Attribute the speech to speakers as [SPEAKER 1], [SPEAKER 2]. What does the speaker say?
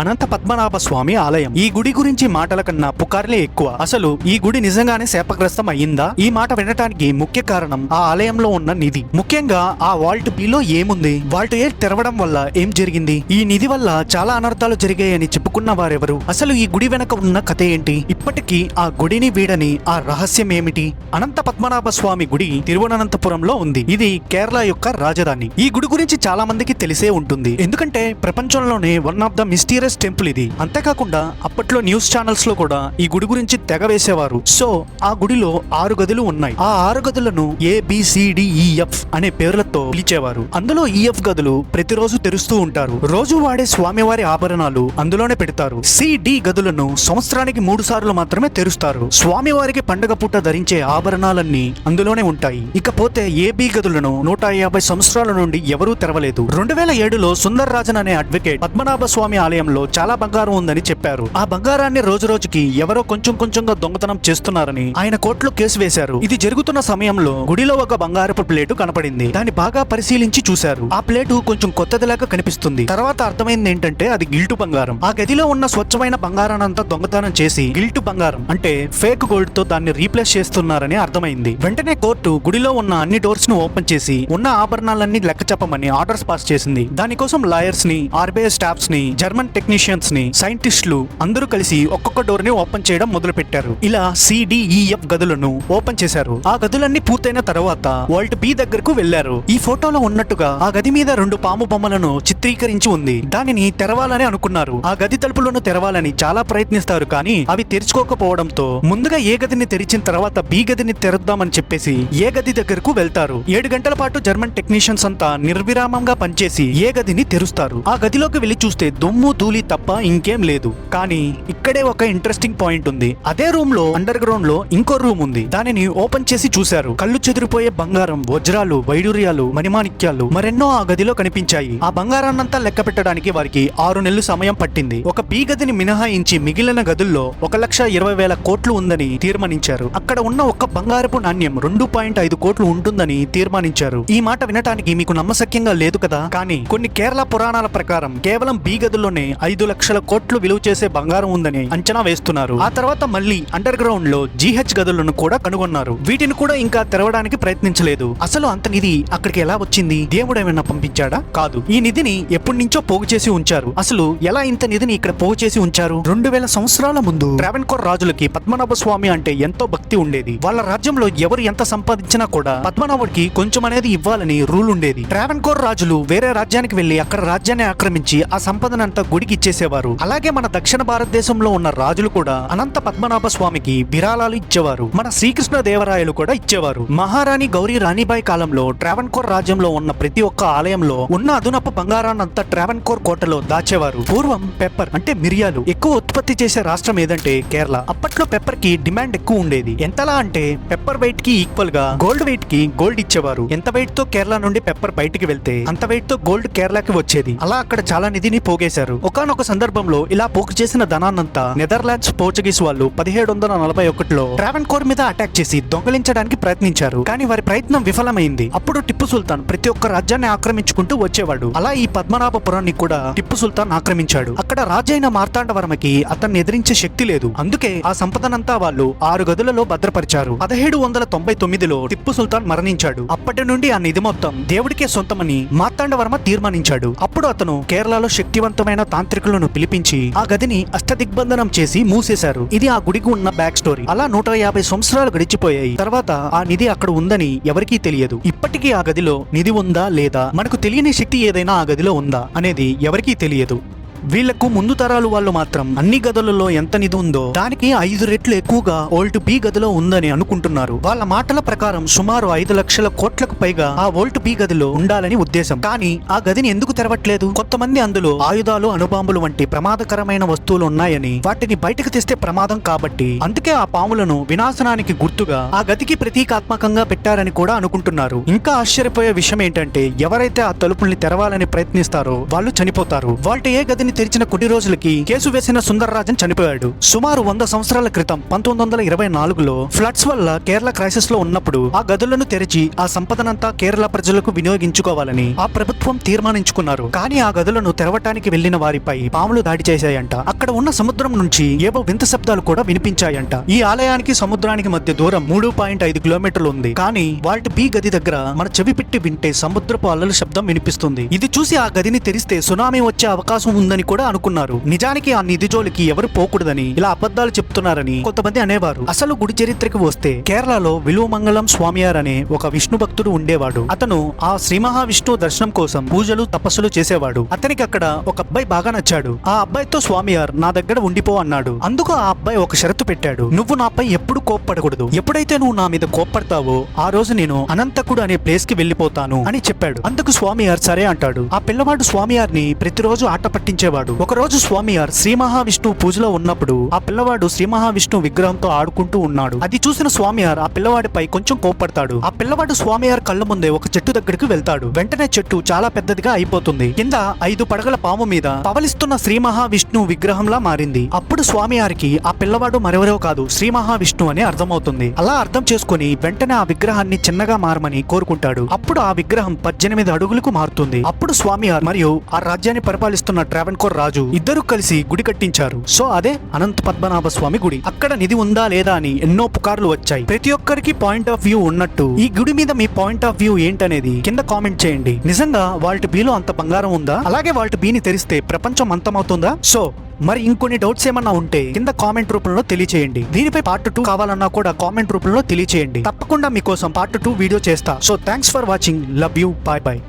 [SPEAKER 1] అనంత పద్మనాభ స్వామి ఆలయం. ఈ గుడి గురించి మాటల కన్నా పుకార్లే ఎక్కువ. అసలు ఈ గుడి నిజంగానే శాపగ్రస్తం అయ్యిందా ఈ మాట వినటానికి ముఖ్య కారణం ఆ ఆలయంలో ఉన్న నిధి. ముఖ్యంగా ఆ వాల్ట్ బి లో ఏముంది? వాల్ట్ ఏ తెరవడం వల్ల ఏం జరిగింది? ఈ నిధి వల్ల చాలా అనర్థాలు జరిగాయని చెప్పుకున్న వారెవరు? అసలు ఈ గుడి వెనక ఉన్న కథ ఏంటి? ఇప్పటికీ ఆ గుడిని వీడని ఆ రహస్యం ఏమిటి? అనంత పద్మనాభ స్వామి గుడి తిరువనంతపురంలో ఉంది. ఇది కేరళ యొక్క రాజధాని. ఈ గుడి గురించి చాలా మందికి తెలిసే ఉంటుంది. ఎందుకంటే ప్రపంచంలోనే one of the mysterious temple ఇది. అంతేకాకుండా అప్పట్లో న్యూస్ ఛానల్స్లో కూడా ఈ గుడి గురించి తెగ వేసేవారు. సో ఆ గుడిలో ఆరు గదులు ఉన్నాయి. ఆ ఆరు గదులను ఏబిసిడిఈఎఫ్ e, అనే పేర్లతో పిలిచేవారు. అందులో e, ఈఎఫ్ గదులు ప్రతిరోజు తెరుస్తూ ఉంటారు. రోజు వాడే స్వామివారి ఆభరణాలు అందులోనే పెడతారు. సిడి గదులను సంవత్సరానికి మూడు సార్లు మాత్రమే తెరుస్తారు. స్వామివారికి పండగ పూట ధరించే ఆభరణాలన్నీ అందులోనే ఉంటాయి. ఇకపోతే ఏబి గదులను నూట యాభై సంవత్సరాల నుండి ఎవరూ తెరవలేదు. రెండు వేల ఏడులో సుందర్ రాజన్ అనే అడ్వకేట్ పద్మనాభ స్వామి ఆలయంలో చాలా బంగారం ఉందని చెప్పారు. ఆ బంగారాన్ని రోజు రోజుకి ఎవరో కొంచెం కొంచెంగా దొంగతనం చేస్తున్నారని ఆయన కోర్టులో కేసు వేశారు. ఇది జరుగుతున్న సమయంలో గుడిలో ఒక బంగారపు ప్లేటు కనపడింది. దాన్ని బాగా పరిశీలించి చూశారు. ఆ ప్లేటు కొంచెం కొత్తదిలాగా కనిపిస్తుంది. తర్వాత అర్థమైంది ఏంటంటే అది గిల్టు బంగారం. ఆ గదిలో ఉన్న స్వచ్ఛమైన బంగారానంతా దొంగతనం చేసి గిల్టు బంగారం అంటే ఫేక్ గోల్డ్తో దాన్ని రీప్లేస్ చేస్తున్నారని అర్థమైంది. వెంటనే కోర్టు గుడిలో ఉన్న అన్ని డోర్స్ను ఓపెన్ చేసి ఉన్న ఆభరణాలన్నీ లెక్క చెప్పమని ఆర్డర్స్ పాస్ చేసింది. దానికోసం లాయర్స్ని ఆర్బీఐ స్టాఫ్స్ని జర్మన్ టెక్నీషియన్స్ని సైంటిస్టులు అందరూ కలిసి ఒక్కొక్క డోర్ని ఓపెన్ చేయడం మొదలు పెట్టారు ఇలా సిడిఈఎఫ్ గదులను ఓపెన్ చేశారు. ఆ గదులన్నీ పూర్తయిన తర్వాత వరల్డ్ బి దగ్గరకు వెళ్ళారు ఈ ఫోటోలో ఉన్నట్టుగా ఆ గది మీద రెండు పాము బొమ్మలను చిత్రీకరించి ఉంది. దానిని తెరవాలని అనుకున్నారు. ఆ గది తలుపులను తెరవాలని చాలా ప్రయత్నిస్తారు కానీ అవి తెరుచుకోకపోవడంతో ముందుగా ఏ గదిని తెరిచిన తర్వాత బి గదిని తెరుద్దామని చెప్పేసి ఏ గది దగ్గరకు వెళ్తారు. ఏడు గంటల పాటు జర్మన్ టెక్నీషియన్స్ అంతా నిర్విరామంగా పనిచేసి ఏ గదిని తెరుస్తారు. ఆ గదిలోకి వెళ్ళి చూస్తే దుమ్ము ధూళి తప్ప ఇంకేం లేదు. కానీ ఇక్కడే ఒక ఇంట్రెస్టింగ్ పాయింట్ ఉంది. అదే రూమ్లో అండర్ గ్రౌండ్లో ఇంకో రూమ్ ఉంది. దానిని ఓపెన్ చేసి చూశారు. కళ్ళు చెదిరిపోయే బంగారం వజ్రాలు వైడూర్యాలు మణిమాణిక్యాలు మరెన్నో ఆ గదిలో కనిపించాయి. ఆ బంగారాన్నంతా లెక్క పెట్టడానికి వారికి ఆరు నెలలు సమయం పట్టింది. ఒక బి గదిని మినహాయించి మిగిలిన గదుల్లో ఒక లక్ష ఇరవై వేల కోట్లు ఉందని తీర్మానించారు. అక్కడ ఉన్న ఒక బంగారపు నాణ్యం రెండు పాయింట్ ఐదు కోట్లు ఉంటుందని తీర్మానించారు. ఈ మాట వినటానికి మీకు నమ్మశక్యంగా లేదు కదా? కానీ కొన్ని కేరళ పురాణాల ప్రకారం కేవలం బి గదుల్లోనే ఐదు లక్షల కోట్లు విలువ చేసే బంగారం ఉందని అంచనా వేస్తున్నారు. ఆ తర్వాత మళ్ళీ అండర్ గ్రౌండ్లో జీహెచ్ గదులను కూడా కనుగొన్నారు. వీటిని కూడా ఇంకా తెరవడానికి ప్రయత్నించలేదు. అసలు అంత నిధి అక్కడికి ఎలా వచ్చింది? దేవుడు ఏమైనా పంపించాడా? కాదు. ఈ నిధిని ఎప్పటి నుంచో పోగు చేసి ఉంచారు. అసలు ఎలా ఇంత నిధిని ఇక్కడ పోగు చేసి ఉంచారు? రెండు వేల సంవత్సరాల ముందు ట్రావెన్కోర్ రాజులకి పద్మనాభ స్వామి అంటే ఎంతో భక్తి ఉండేది. వాళ్ళ రాజ్యంలో ఎవరు ఎంత సంపాదించినా కూడా పద్మనాభుడికి కొంచెం అనేది ఇవ్వాలని రూల్ ఉండేది. ట్రావెన్కోర్ రాజులు వేరే రాజ్యానికి వెళ్ళి అక్కడ రాజ్యాన్ని ఆక్రమించి ఆ సంపదనంతా గుడికి ఇచ్చేసేవారు. అలాగే మన దక్షిణ భారతదేశంలో ఉన్న రాజులు కూడా అనంత పద్మనాభ స్వామికి విరాళాలు ఇచ్చేవారు. మన శ్రీకృష్ణ దేవరాయలు కూడా ఇచ్చేవారు. మహారాణి గౌరీ రాణిబాయి కాలంలో ట్రావెన్కోర్ రాజ్యంలో ఉన్న ప్రతి ఒక్క ఆలయంలో ఉన్న అదునపు బంగారాన్నంతా ట్రావెన్కోర్ కోటలో దాచేవారు. పూర్వం పెప్పర్ అంటే మిరియాలు ఎక్కువ ఉత్పత్తి చేసే రాష్ట్రం ఏదంటే కేరళ. అప్పట్లో పెప్పర్కి డిమాండ్ ఎక్కువ ఉండేది. ఎంతలా అంటే పెప్పర్ వెయిట్కి ఈక్వల్గా గోల్డ్ వెయిట్కి గోల్డ్ ఇచ్చేవారు. ఎంత వెయిట్తో కేరళ నుండి పెప్పర్ బయటికి వెళ్తే అంత వెయిట్తో గోల్డ్ కేరళకి వచ్చేది. అలా అక్కడ చాలా నిధిని పోగేశారు. ఒక ఒక సందర్భంలో ఇలా పోగు చేసిన ధనాన్నంతా నెదర్లాండ్స్ పోర్చుగీస్ వాళ్ళు పదిహేడు వందల నలభై ఒకటిలో ట్రావెన్ కోర్ మీద అటాక్ చేసి దొంగలించడానికి ప్రయత్నించారు. కానీ వారి ప్రయత్నం విఫలమైంది. అప్పుడు టిప్పు సుల్తాన్ ప్రతి ఒక్క రాజ్యాన్ని ఆక్రమించుకుంటూ వచ్చేవాడు. అలా ఈ పద్మనాభపురాన్ని కూడా టిప్పు సుల్తాన్ ఆక్రమించాడు. అక్కడ రాజైన మార్తాండవర్మకి అతన్ని ఎదిరించే శక్తి లేదు. అందుకే ఆ సంపదనంతా వాళ్ళు ఆరు గదులలో భద్రపరిచారు. పదిహేడు వందల తొంభై తొమ్మిదిలో టిప్పు సుల్తాన్ మరణించాడు. అప్పటి నుండి ఆ నిధి మొత్తం దేవుడికే సొంతమని మార్తాండవర్మ తీర్మానించాడు. అప్పుడు అతను కేరళలో శక్తివంతమైన తాంత్రికులను పిలిపించి ఆ గదిని అష్టదిగ్బంధనం చేసి మూసేశారు. ఇది ఆ గుడికి ఉన్న బ్యాక్ స్టోరీ. అలా నూట యాభై సంవత్సరాలు గడిచిపోయాయి. తర్వాత ఆ నిధి అక్కడ ఉందని ఎవరికీ తెలియదు. ఇప్పటికీ ఆ గదిలో నిధి ఉందా లేదా? మనకు తెలియని శక్తి ఏదైనా ఆ గదిలో ఉందా? అనేది ఎవరికీ తెలియదు. వీళ్ళకు ముందు తరాలు వాళ్ళు మాత్రం అన్ని గదులలో ఎంత నిధి ఉందో దానికి ఐదు రెట్లు ఎక్కువగా ఓల్ట్ బి గదిలో ఉందని అనుకుంటున్నారు. వాళ్ళ మాటల ప్రకారం సుమారు ఐదు లక్షల కోట్లకు పైగా ఆ ఓల్ట్ బి గదిలో ఉండాలని ఉద్దేశం. కానీ ఆ గదిని ఎందుకు తెరవట్లేదు? కొంతమంది అందులో ఆయుధాలు అణుబాంబులు వంటి ప్రమాదకరమైన వస్తువులు ఉన్నాయని వాటిని బయటకు తెస్తే ప్రమాదం కాబట్టి అందుకే ఆ పాములను వినాశనానికి గుర్తుగా ఆ గదికి ప్రతీకాత్మకంగా పెట్టారని కూడా అనుకుంటున్నారు. ఇంకా ఆశ్చర్యపోయే విషయం ఏంటంటే ఎవరైతే ఆ తలుపుల్ని తెరవాలని ప్రయత్నిస్తారో వాళ్ళు చనిపోతారు. వాళ్ళు ఏ గదిని గదిని తెరిచిన కొద్ది రోజులకి కేసు వేసిన సుందరరాజన్ చనిపోయాడు. సుమారు వంద సంవత్సరాల క్రితం పంతొమ్మిది వందల ఇరవై నాలుగులో ఫ్లడ్స్ వల్ల కేరళ క్రైసిస్లో ఉన్నప్పుడు ఆ గదులను తెరిచి ఆ సంపదనంతా కేరళ ప్రజలకు వినియోగించుకోవాలని ఆ ప్రభుత్వం తీర్మానించుకున్నారు. కానీ ఆ గదులను తెరవటానికి వెళ్ళిన వారిపై పాములు దాడి చేశాయంట. అక్కడ ఉన్న సముద్రం నుంచి ఏవో వింత శబ్దాలు కూడా వినిపించాయంట. ఈ ఆలయానికి సముద్రానికి మధ్య దూరం మూడు పాయింట్ ఐదు కిలోమీటర్లు ఉంది. కానీ వాల్ట్ బి గది దగ్గర మన చెవి పెట్టి వింటే సముద్రపు అల్లల శబ్దం వినిపిస్తుంది. ఇది చూసి ఆ గదిని తెరిస్తే సునామీ వచ్చే అవకాశం ఉందని కూడా అనుకున్నారు. నిజానికి ఆ నిధి జోలికి ఎవరు పోకూడదని ఇలా అబద్ధాలు చెప్తున్నారని కొంతమంది అనేవారు. అసలు గుడి చరిత్రకి వస్తే కేరళలో విలువమంగళం స్వామియార్ అనే ఒక విష్ణు భక్తుడు ఉండేవాడు. అతను ఆ శ్రీ మహావిష్ణువు దర్శనం కోసం పూజలు తపస్సులు చేసేవాడు. అతనికి అక్కడ ఒక అబ్బాయి బాగా నచ్చాడు. ఆ అబ్బాయితో స్వామియార్ నా దగ్గర ఉండిపో అన్నాడు. అందుకు ఆ అబ్బాయి ఒక షరతు పెట్టాడు. నువ్వు నాపై ఎప్పుడు కోప్పడకూడదు. ఎప్పుడైతే నువ్వు నా మీద కోప్పడతావో ఆ రోజు నేను అనంతకుడు అనే ప్లేస్కి వెళ్ళిపోతాను అని చెప్పాడు. అందుకు స్వామియార్ సరే అంటాడు. ఆ పిల్లవాడు స్వామియార్ని ప్రతిరోజు ఆట పట్టించే ఒక రోజు స్వామియార్ శ్రీ మహావిష్ణువు పూజలో ఉన్నప్పుడు ఆ పిల్లవాడు శ్రీ మహావిష్ణువు విగ్రహంతో ఆడుకుంటూ ఉన్నాడు. అది చూసిన స్వామియార్ ఆ పిల్లవాడిపై కొంచెం కోప్పడతాడు. ఆ పిల్లవాడు స్వామియార్ కళ్ళ ముందే ఒక చెట్టు దగ్గరికి వెళ్తాడు. వెంటనే చెట్టు చాలా పెద్దదిగా అయిపోతుంది. కింద ఐదు పడగల పాము మీద పవలిస్తున్న శ్రీ మహావిష్ణువు విగ్రహంలా మారింది. అప్పుడు స్వామియారికి ఆ పిల్లవాడు మరెవరో కాదు శ్రీ మహావిష్ణు అని అర్థమవుతుంది. అలా అర్థం చేసుకుని వెంటనే ఆ విగ్రహాన్ని చిన్నగా మారమని కోరుకుంటాడు. అప్పుడు ఆ విగ్రహం పద్దెనిమిది అడుగులకు మారుతుంది. అప్పుడు స్వామియార్ మరియు ఆ రాజ్యాన్ని పరిపాలిస్తున్న ట్రావెన్కోర్ రాజు ఇద్దరు కలిసి గుడి కట్టించారు. సో అదే అనంత పద్మనాభ స్వామి గుడి. అక్కడ నిధి ఉందా లేదా అని ఎన్నో పుకార్లు వచ్చాయి. ప్రతి ఒక్కరికి పాయింట్ ఆఫ్ వ్యూ ఉన్నట్టు. ఈ గుడి మీద మీ పాయింట్ ఆఫ్ వ్యూ ఏంటనేది కింద కామెంట్ చేయండి. నిజంగా వాల్ట్ బీలో అంత బంగారం ఉందా? అలాగే వాల్ట్ బీని తెరిస్తే ప్రపంచం అంతమవుతుందా? సో మరి ఇంకొన్ని డౌట్స్ ఏమన్నా ఉంటే కింద కామెంట్ రూపంలో తెలియచేయండి. దీనిపై పార్ట్ టూ కావాలన్నా కూడా కామెంట్ రూపంలో తెలియచేయండి. తప్పకుండా మీకోసం పార్ట్ టూ వీడియో చేస్తా. So thanks for watching. Love you. Bye bye.